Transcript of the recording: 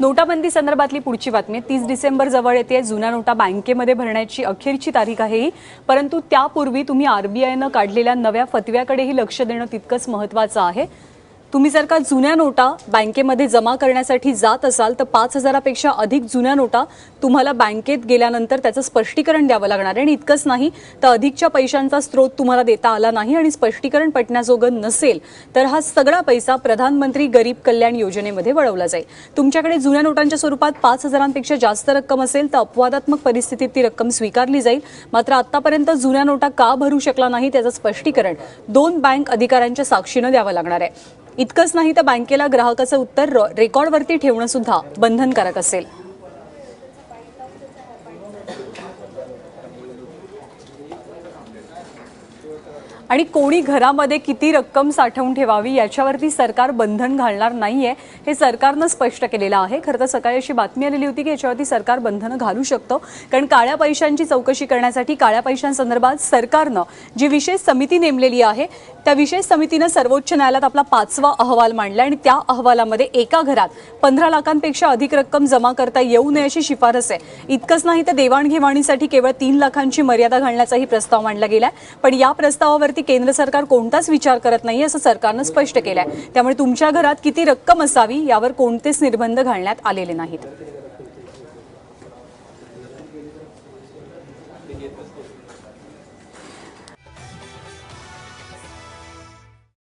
नोटाबंदी संदर्भातली पुढची बातमी. तीस डिसेंबर जवळ येते. जुन्या नोटा बँकेमध्ये भरण्याची अखेरची तारीख आहे ही. परंतु त्यापूर्वी तुम्ही आरबीआयनं काढलेल्या नव्या फतव्याकडेही लक्ष देणं तितकंच महत्त्वाचं आहे. तुम्ही जर का जुन्या नोटा बँकेमध्ये जमा करण्यासाठी जात असाल तर पाच हजारापेक्षा अधिक जुन्या नोटा तुम्हाला बँकेत गेल्यानंतर त्याचं स्पष्टीकरण द्यावं लागणार आहे. आणि इतकंच नाही तर अधिकच्या पैशांचा स्रोत तुम्हाला देता आला नाही आणि स्पष्टीकरण पटण्याजोगं नसेल तर हा सगळा पैसा प्रधानमंत्री गरीब कल्याण योजनेमध्ये वळवला जाईल. तुमच्याकडे जुन्या नोटांच्या स्वरूपात पाच हजारांपेक्षा जास्त रक्कम असेल तर अपवादात्मक परिस्थितीत ती रक्कम स्वीकारली जाईल. मात्र आतापर्यंत जुन्या नोटा का भरू शकला नाही त्याचं स्पष्टीकरण दोन बँक अधिकाऱ्यांच्या साक्षीनं द्यावं लागणार आहे. इतकंच नाही तर बँकेला ग्राहकाचं उत्तर रेकॉर्डवरती ठेवणं सुद्धा बंधनकारक असेल. आणि कोणी घरामध्ये किती रक्कम साठवून ठेवावी याच्यावरती सरकार बंधन घालणार नाहीये हे सरकारनं स्पष्ट केलेलं आहे. खरं तर सकाळी अशी बातमी आलेली होती की याच्यावरती सरकार बंधनं घालू शकतं. कारण काळ्या पैशांची चौकशी करण्यासाठी काळ्या पैशांसंदर्भात सरकारनं जी विशेष समिती नेमलेली आहे त्या विशेष समितीनं सर्वोच्च न्यायालयात आपला पाचवा अहवाल मांडला आणि त्या अहवालामध्ये एका घरात पंधरा लाखांपेक्षा अधिक रक्कम जमा करता येऊ नये अशी शिफारस आहे. इतकंच नाही तर देवाणघेवाणीसाठी केवळ तीन लाखांची मर्यादा घालण्याचाही प्रस्ताव मांडला गेलाय. पण या प्रस्तावावरती केंद्र सरकार कोणताच विचार करत नाही असं सरकारनं स्पष्ट केलं आहे त्यामुळे तुमच्या घरात किती रक्कम असावी यावर कोणतेच निर्बंध घालण्यात आलेले नाहीत.